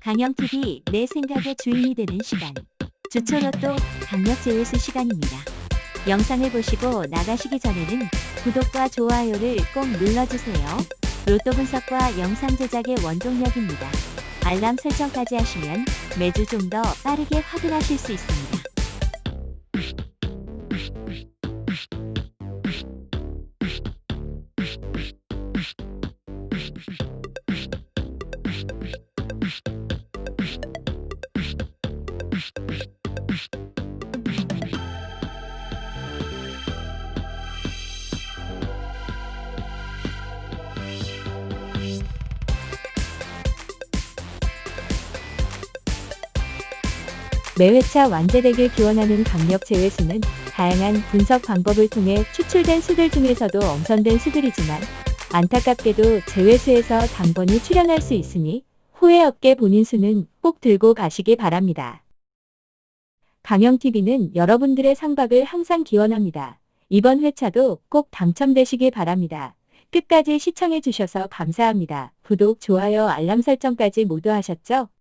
강영TV 내 생각의 주인이 되는 시간. 주초로또 강력 제우스 시간입니다. 영상을 보시고 나가시기 전에는 구독과 좋아요를 꼭 눌러주세요. 로또 분석과 영상 제작의 원동력입니다. 알람 설정까지 하시면 매주 좀 더 빠르게 확인하실 수 있습니다. 매회차 완제되길 기원하는 강력 제외수는 다양한 분석 방법을 통해 추출된 수들 중에서도 엄선된 수들이지만 안타깝게도 제외수에서 당번이 출현할 수 있으니 후회 없게 본인 수는 꼭 들고 가시기 바랍니다. 강영TV는 여러분들의 상박을 항상 기원합니다. 이번 회차도 꼭 당첨되시길 바랍니다. 끝까지 시청해 주셔서 감사합니다. 구독, 좋아요, 알람 설정까지 모두 하셨죠?